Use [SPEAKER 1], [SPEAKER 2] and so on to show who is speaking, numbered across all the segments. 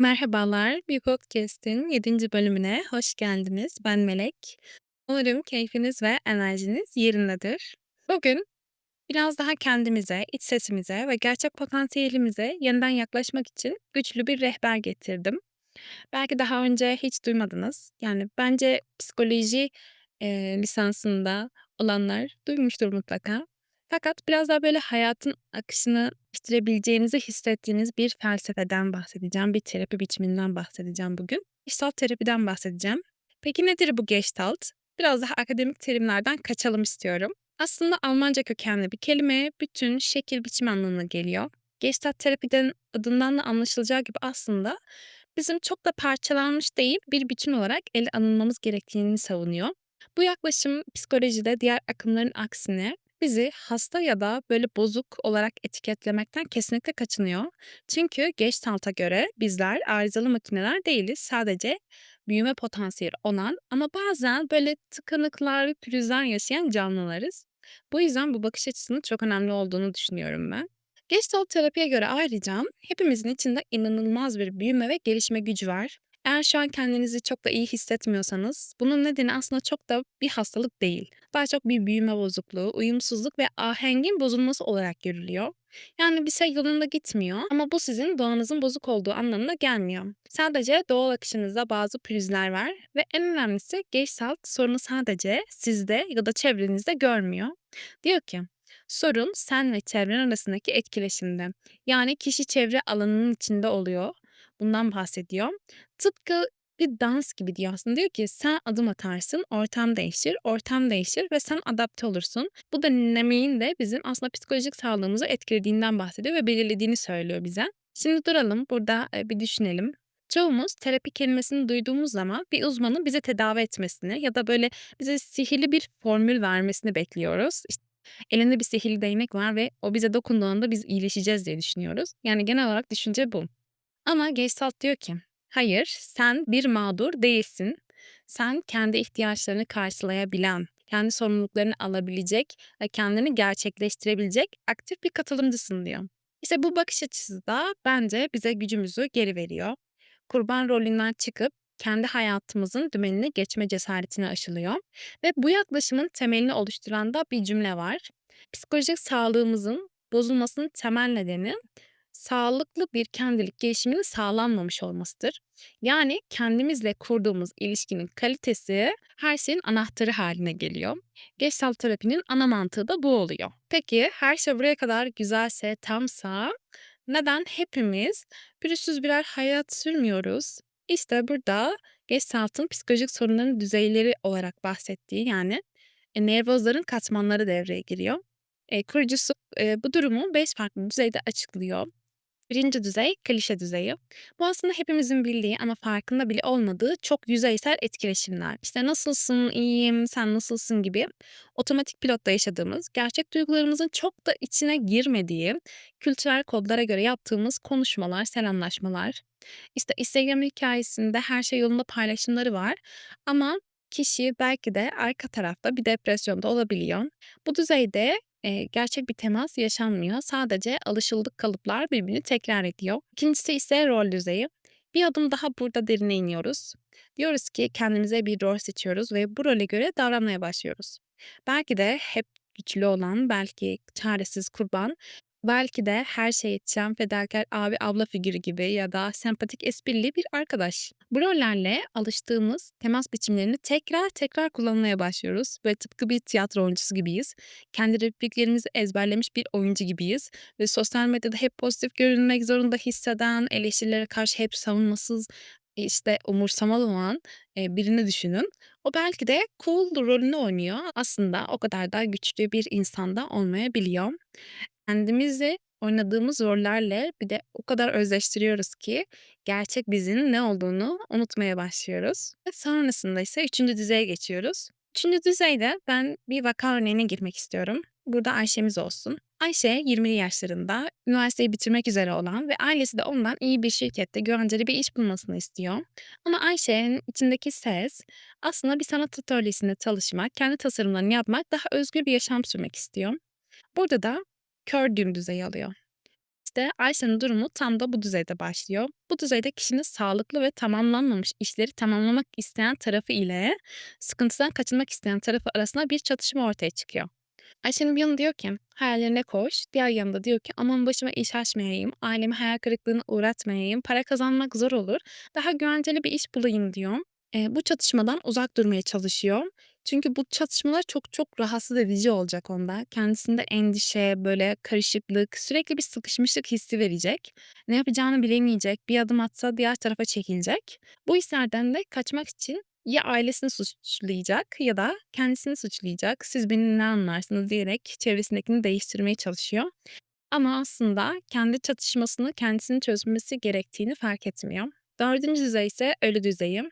[SPEAKER 1] Merhabalar, bir podcast'in 7. bölümüne hoş geldiniz. Ben Melek. Umarım keyfiniz ve enerjiniz yerindedir. Bugün biraz daha kendimize, iç sesimize ve gerçek potansiyelimize yeniden yaklaşmak için güçlü bir rehber getirdim. Belki daha önce hiç duymadınız. Yani bence psikoloji, eee, lisansında olanlar duymuştur mutlaka. Fakat biraz daha böyle hayatın akışını değiştirebileceğinizi hissettiğiniz bir felsefeden bahsedeceğim, bir terapi biçiminden bahsedeceğim bugün. Gestalt terapiden bahsedeceğim. Peki nedir bu Gestalt? Biraz daha akademik terimlerden kaçalım istiyorum. Aslında Almanca kökenli bir kelime, bütün, şekil, biçim anlamına geliyor. Gestalt terapiden adından da anlaşılacağı gibi aslında bizim çok da parçalanmış değil, bir bütün olarak ele alınmamız gerektiğini savunuyor. Bu yaklaşım psikolojide diğer akımların aksine bizi hasta ya da böyle bozuk olarak etiketlemekten kesinlikle kaçınıyor. Çünkü Gestalt'a göre bizler arızalı makineler değiliz. Sadece büyüme potansiyeli olan ama bazen böyle tıkanıklar, pürüzler yaşayan canlılarız. Bu yüzden bu bakış açısının çok önemli olduğunu düşünüyorum ben. Gestalt terapiye göre ayrıca hepimizin içinde inanılmaz bir büyüme ve gelişme gücü var. Eğer şu an kendinizi çok da iyi hissetmiyorsanız, bunun nedeni aslında çok da bir hastalık değil. Daha çok bir büyüme bozukluğu, uyumsuzluk ve ahengin bozulması olarak görülüyor. Yani bir şey yolunda gitmiyor ama bu sizin doğanızın bozuk olduğu anlamına gelmiyor. Sadece doğal akışınızda bazı pürüzler var ve en önemlisi Gestalt sorunu sadece sizde ya da çevrenizde görmüyor. Diyor ki, sorun sen ve çevren arasındaki etkileşimde. Yani kişi çevre alanının içinde oluyor. Bundan bahsediyor. Tıpkı bir dans gibi diyor aslında. Diyor ki sen adım atarsın, ortam değişir, ortam değişir ve sen adapte olursun. Bu dinlemeyin de bizim aslında psikolojik sağlığımızı etkilediğinden bahsediyor ve belirlediğini söylüyor bize. Şimdi duralım, burada e, bir düşünelim. Çoğumuz terapi kelimesini duyduğumuz zaman bir uzmanın bizi tedavi etmesini ya da böyle bize sihirli bir formül vermesini bekliyoruz. İşte elinde bir sihirli değnek var ve o bize dokunduğunda biz iyileşeceğiz diye düşünüyoruz. Yani genel olarak düşünce bu. Ama Gestalt diyor ki, hayır sen bir mağdur değilsin. Sen kendi ihtiyaçlarını karşılayabilen, kendi sorumluluklarını alabilecek ve kendini gerçekleştirebilecek aktif bir katılımcısın diyor. İşte bu bakış açısı da bence bize gücümüzü geri veriyor. Kurban rolünden çıkıp kendi hayatımızın dümenine geçme cesaretini aşılıyor. Ve bu yaklaşımın temelini oluşturan da bir cümle var. Psikolojik sağlığımızın bozulmasının temel nedeni sağlıklı bir kendilik gelişiminin sağlanmamış olmasıdır. Yani kendimizle kurduğumuz ilişkinin kalitesi her şeyin anahtarı haline geliyor. Gestalt terapinin ana mantığı da bu oluyor. Peki her şey buraya kadar güzelse, tamsa neden hepimiz pürüzsüz birer hayat sürmüyoruz? İşte burada Gestalt'ın psikolojik sorunların düzeyleri olarak bahsettiği yani e, nevrozların katmanları devreye giriyor. E, kurucusu e, bu durumu 5 farklı düzeyde açıklıyor. Birinci düzey klişe düzeyi. Bu aslında hepimizin bildiği ama farkında bile olmadığı çok yüzeysel etkileşimler. İşte nasılsın, iyiyim, sen nasılsın gibi otomatik pilotta yaşadığımız, gerçek duygularımızın çok da içine girmediği, kültürel kodlara göre yaptığımız konuşmalar, selamlaşmalar. İşte Instagram hikayesinde her şey yolunda paylaşımları var ama kişi belki de arka tarafta bir depresyonda olabiliyor. Bu düzeyde Eee, gerçek bir temas yaşanmıyor. Sadece alışıldık kalıplar birbirini tekrar ediyor. İkincisi ise rol düzeyi. Bir adım daha burada derine iniyoruz. Diyoruz ki kendimize bir rol seçiyoruz ve bu role göre davranmaya başlıyoruz. Belki de hep güçlü olan, belki çaresiz kurban Belki de her şeye yetişen fedakar abi abla figürü gibi ya da sempatik esprili bir arkadaş. Bu rollerle alıştığımız temas biçimlerini tekrar tekrar kullanmaya başlıyoruz ve tıpkı bir tiyatro oyuncusu gibiyiz. Kendi repliklerimizi ezberlemiş bir oyuncu gibiyiz ve sosyal medyada hep pozitif görünmek zorunda hisseden, eleştirilere karşı hep savunmasız, işte umursamalı olan birini düşünün. O belki de cool rolünü oynuyor. Aslında o kadar da güçlü bir insanda olmayabiliyor. Kendimizi oynadığımız rollerle bir de o kadar özleştiriyoruz ki gerçek bizin ne olduğunu unutmaya başlıyoruz. Ve sonrasında ise üçüncü düzeye geçiyoruz. Üçüncü düzeyde ben bir vaka örneğine girmek istiyorum. Burada Ayşe'miz olsun. Ayşe 20'li yaşlarında üniversiteyi bitirmek üzere olan ve ailesi de ondan iyi bir şirkette güvenceli bir iş bulmasını istiyor. Ama Ayşe'nin içindeki ses aslında bir sanat atölyesinde çalışmak, kendi tasarımlarını yapmak, daha özgür bir yaşam sürmek istiyor. Burada da kör düğüm düzeyi alıyor. İşte Ayşe'nin durumu tam da bu düzeyde başlıyor. Bu düzeyde kişinin sağlıklı ve tamamlanmamış işleri tamamlamak isteyen tarafı ile sıkıntıdan kaçınmak isteyen tarafı arasında bir çatışma ortaya çıkıyor. Ayşe'nin bir yanı diyor ki hayallerine koş. Diğer yanında diyor ki aman başıma iş açmayayım, ailemi hayal kırıklığına uğratmayayım, para kazanmak zor olur, daha güvenceli bir iş bulayım diyor. Eee, bu çatışmadan uzak durmaya çalışıyor. Çünkü bu çatışmalar çok çok rahatsız edici olacak onda. Kendisinde endişe, böyle karışıklık, sürekli bir sıkışmışlık hissi verecek. Ne yapacağını bilemeyecek, bir adım atsa diğer tarafa çekilecek. Bu hislerden de kaçmak için ya ailesini suçlayacak ya da kendisini suçlayacak. "Siz beni ne anlarsınız?" diyerek çevresindekini değiştirmeye çalışıyor. Ama aslında kendi çatışmasını kendisinin çözmesi gerektiğini fark etmiyor. Dördüncü düzey ise ölü düzeyi.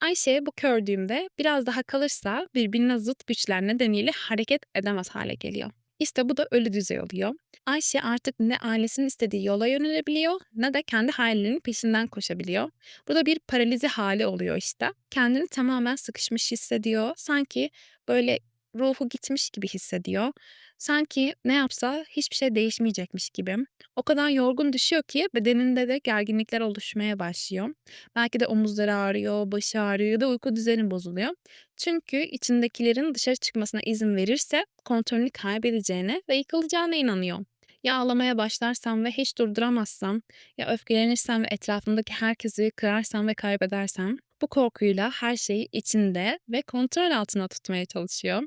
[SPEAKER 1] Ayşe bu kördüğümde biraz daha kalırsa birbirine zıt güçler nedeniyle hareket edemez hale geliyor. İşte bu da ölü düzey oluyor. Ayşe artık ne ailesinin istediği yola yönelebiliyor ne de kendi hayallerinin peşinden koşabiliyor. Burada bir paralizi hali oluyor işte. Kendini tamamen sıkışmış hissediyor. Sanki böyle ruhu gitmiş gibi hissediyor. Sanki ne yapsa hiçbir şey değişmeyecekmiş gibi. O kadar yorgun düşüyor ki bedeninde de gerginlikler oluşmaya başlıyor. Belki de omuzları ağrıyor, başı ağrıyor ya da uyku düzeni bozuluyor. Çünkü içindekilerin dışarı çıkmasına izin verirse kontrolünü kaybedeceğine ve yıkılacağına inanıyor. Ya ağlamaya başlarsam ve hiç durduramazsam, ya öfkelenirsem ve etrafımdaki herkesi kırarsam ve kaybedersem, bu korkuyla her şeyi içinde ve kontrol altına tutmaya çalışıyor.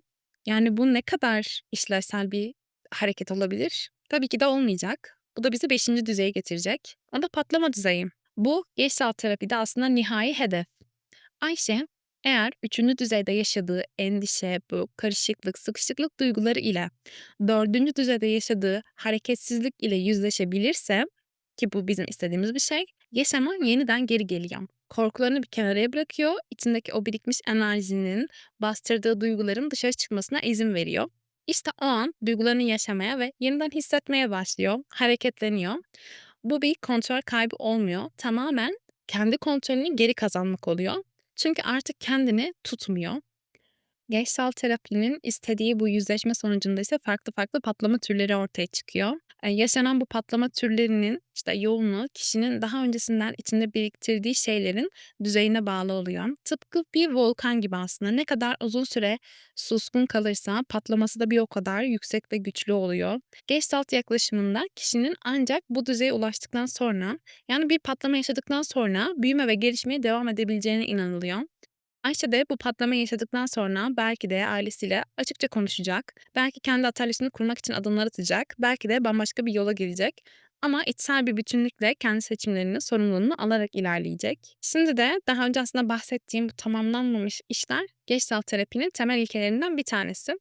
[SPEAKER 1] Yani bu ne kadar işlevsel bir hareket olabilir? Tabii ki de olmayacak. Bu da bizi beşinci düzeye getirecek. O da patlama düzeyi. Bu geçsel terapide aslında nihai hedef. Ayşe eğer üçüncü düzeyde yaşadığı endişe, bu karışıklık, sıkışıklık duyguları ile dördüncü düzeyde yaşadığı hareketsizlik ile yüzleşebilirse ki bu bizim istediğimiz bir şey, yaşama yeniden geri geliyor. Korkularını bir kenara bırakıyor, içindeki o birikmiş enerjinin, bastırdığı duyguların dışarı çıkmasına izin veriyor. İşte o an duygularını yaşamaya ve yeniden hissetmeye başlıyor, hareketleniyor. Bu bir kontrol kaybı olmuyor. Tamamen kendi kontrolünü geri kazanmak oluyor. Çünkü artık kendini tutmuyor. Geçsel terapinin istediği bu yüzleşme sonucunda ise farklı farklı patlama türleri ortaya çıkıyor. Yaşanan bu patlama türlerinin, işte, yoğunluğu kişinin daha öncesinden içinde biriktirdiği şeylerin düzeyine bağlı oluyor. Tıpkı bir volkan gibi aslında. Ne kadar uzun süre suskun kalırsa patlaması da bir o kadar yüksek ve güçlü oluyor. Gestalt yaklaşımında kişinin ancak bu düzeye ulaştıktan sonra, yani bir patlama yaşadıktan sonra büyüme ve gelişmeye devam edebileceğine inanılıyor. Ayşe de bu patlamayı yaşadıktan sonra belki de ailesiyle açıkça konuşacak, belki kendi atölyesini kurmak için adımlar atacak, belki de bambaşka bir yola girecek ama içsel bir bütünlükle kendi seçimlerini, sorumluluğunu alarak ilerleyecek. Şimdi de daha önce aslında bahsettiğim bu tamamlanmamış işler Gestalt terapinin temel ilkelerinden bir tanesi.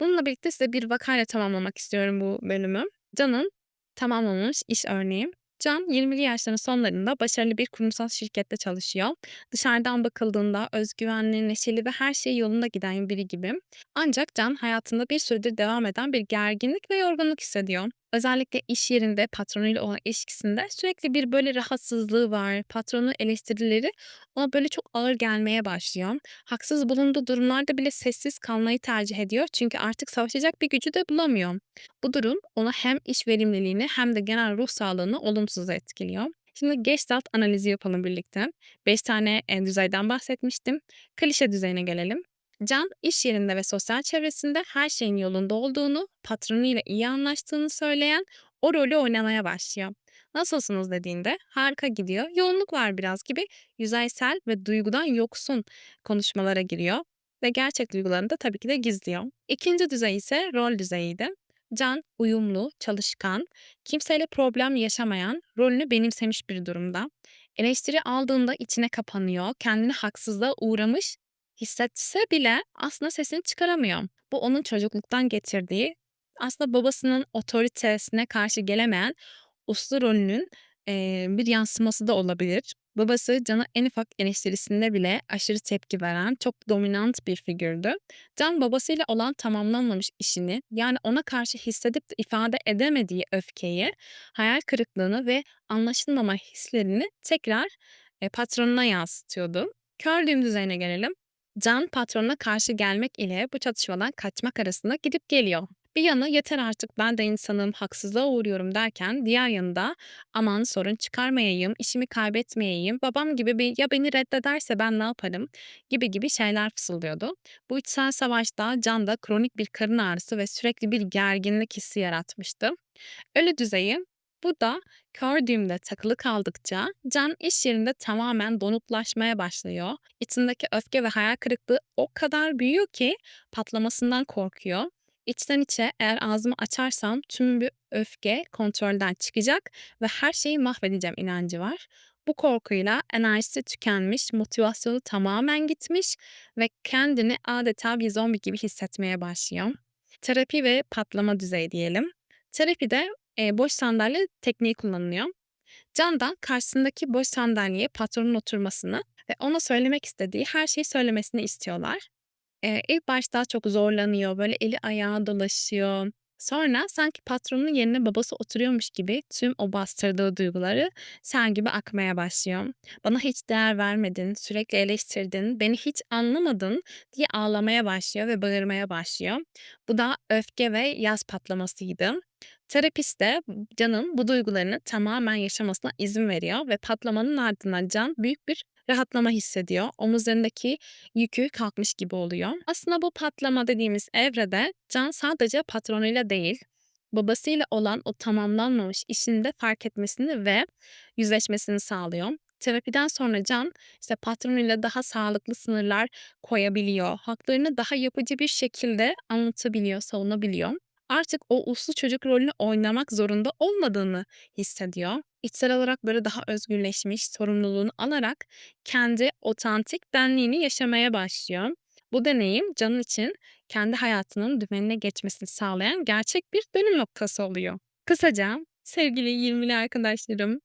[SPEAKER 1] Bununla birlikte size bir vakayla tamamlamak istiyorum bu bölümü. Can'ın tamamlanmış iş örneği. Can 20'li yaşların sonlarında başarılı bir kurumsal şirkette çalışıyor. Dışarıdan bakıldığında özgüvenli, neşeli ve her şey yolunda giden biri gibi. Ancak Can hayatında bir süredir devam eden bir gerginlik ve yorgunluk hissediyor. Özellikle iş yerinde patronuyla olan ilişkisinde sürekli bir böyle rahatsızlığı var. Patronun eleştirileri ona böyle çok ağır gelmeye başlıyor. Haksız bulunduğu durumlarda bile sessiz kalmayı tercih ediyor çünkü artık savaşacak bir gücü de bulamıyor. Bu durum ona hem iş verimliliğini hem de genel ruh sağlığını olumsuz etkiliyor. Şimdi Gestalt analizi yapalım birlikte. 5 tane en düzeyden bahsetmiştim. Klişe düzeyine gelelim. Can, iş yerinde ve sosyal çevresinde her şeyin yolunda olduğunu, patronuyla iyi anlaştığını söyleyen o rolü oynamaya başlıyor. Nasılsınız dediğinde harika gidiyor, yoğunluk var biraz gibi yüzeysel ve duygudan yoksun konuşmalara giriyor ve gerçek duygularını da tabii ki de gizliyor. İkinci düzey ise rol düzeyiydi. Can uyumlu, çalışkan, kimseyle problem yaşamayan, rolünü benimsemiş bir durumda. Eleştiri aldığında içine kapanıyor, kendini haksızlığa uğramış hissetse bile aslında sesini çıkaramıyor. Bu onun çocukluktan getirdiği, aslında babasının otoritesine karşı gelemeyen uslu rolünün eee, bir yansıması da olabilir. Babası Can'a en ufak eleştirisinde bile aşırı tepki veren çok dominant bir figürdü. Can babasıyla olan tamamlanmamış işini yani ona karşı hissedip de ifade edemediği öfkeyi, hayal kırıklığını ve anlaşılmama hislerini tekrar e, patronuna yansıtıyordu. Kör düğüm düzeyine gelelim. Can patronuna karşı gelmek ile bu çatışmadan kaçmak arasında gidip geliyor. Bir yanı yeter artık ben de insanım, haksızlığa uğruyorum derken diğer yanında aman sorun çıkarmayayım, işimi kaybetmeyeyim, babam gibi bir ya beni reddederse ben ne yaparım gibi gibi şeyler fısıldıyordu. Bu içsel savaşta Can'da kronik bir karın ağrısı ve sürekli bir gerginlik hissi yaratmıştı. Ölü düzeyi burada kör düğümde takılı kaldıkça Can iş yerinde tamamen donuklaşmaya başlıyor. İçindeki öfke ve hayal kırıklığı o kadar büyüyor ki patlamasından korkuyor. İçten içe eğer ağzımı açarsam tüm bir öfke kontrolden çıkacak ve her şeyi mahvedeceğim inancı var. Bu korkuyla enerjisi tükenmiş, motivasyonu tamamen gitmiş ve kendini adeta bir zombi gibi hissetmeye başlıyor. Terapi ve patlama düzeyi diyelim. Terapide eee, boş sandalye tekniği kullanılıyor. Can da karşısındaki boş sandalyeye patronun oturmasını ve ona söylemek istediği her şeyi söylemesini istiyorlar. Eee, ilk başta çok zorlanıyor, böyle eli ayağı dolaşıyor. Sonra sanki patronun yerine babası oturuyormuş gibi tüm o bastırdığı duyguları sel gibi akmaya başlıyor. "Bana hiç değer vermedin, sürekli eleştirdin, beni hiç anlamadın." diye ağlamaya başlıyor ve bağırmaya başlıyor. Bu da öfke ve yas patlamasıydı. Terapist de Can'ın bu duygularını tamamen yaşamasına izin veriyor ve patlamanın ardından Can büyük bir rahatlama hissediyor. Omuzlarındaki yükü kalkmış gibi oluyor. Aslında bu patlama dediğimiz evrede Can sadece patronuyla değil, babasıyla olan o tamamlanmamış işini de fark etmesini ve yüzleşmesini sağlıyor. Terapiden sonra Can işte patronuyla daha sağlıklı sınırlar koyabiliyor. Haklarını daha yapıcı bir şekilde anlatabiliyor, savunabiliyor. Artık o uslu çocuk rolünü oynamak zorunda olmadığını hissediyor. İçsel olarak böyle daha özgürleşmiş, sorumluluğunu alarak kendi otantik benliğini yaşamaya başlıyor. Bu deneyim Can'ın için kendi hayatının dümenine geçmesini sağlayan gerçek bir dönüm noktası oluyor. Kısaca sevgili 20'li arkadaşlarım,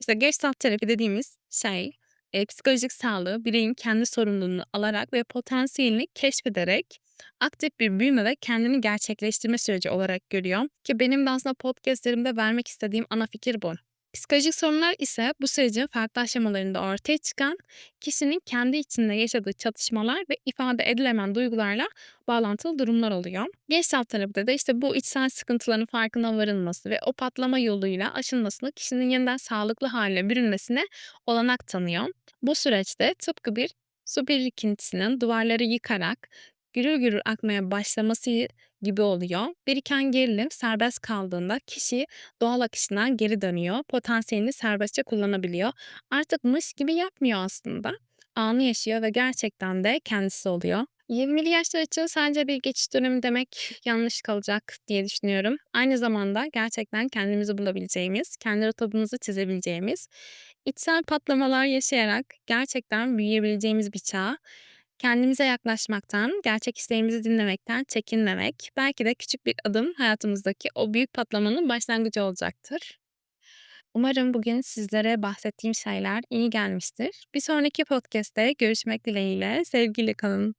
[SPEAKER 1] işte Gestalt terapi dediğimiz şey, eee, psikolojik sağlığı bireyin kendi sorumluluğunu alarak ve potansiyelini keşfederek aktif bir büyüme ve kendini gerçekleştirme süreci olarak görüyor ki benim de aslında podcast'lerimde vermek istediğim ana fikir bu. Psikolojik sorunlar ise bu sürecin farklı aşamalarında ortaya çıkan, kişinin kendi içinde yaşadığı çatışmalar ve ifade edilemeyen duygularla bağlantılı durumlar oluyor. Gestalt terapide de işte bu içsel sıkıntıların farkına varılması ve o patlama yoluyla aşılmasını kişinin yeniden sağlıklı hale bürünmesine olanak tanıyor. Bu süreçte tıpkı bir su birikintisinin duvarları yıkarak gürül gürül akmaya başlaması gibi oluyor. Biriken gerilim serbest kaldığında kişi doğal akışına geri dönüyor. Potansiyelini serbestçe kullanabiliyor. Artık mış gibi yapmıyor aslında. Anı yaşıyor ve gerçekten de kendisi oluyor. 20'li yaşlar için sadece bir geçiş dönemi demek yanlış kalacak diye düşünüyorum. Aynı zamanda gerçekten kendimizi bulabileceğimiz, kendi rotamızı çizebileceğimiz, içsel patlamalar yaşayarak gerçekten büyüyebileceğimiz bir çağ. Kendimize yaklaşmaktan, gerçek isteğimizi dinlemekten çekinmemek, belki de küçük bir adım hayatımızdaki o büyük patlamanın başlangıcı olacaktır. Umarım bugün sizlere bahsettiğim şeyler iyi gelmiştir. Bir sonraki podcast'te görüşmek dileğiyle, sevgiyle kalın.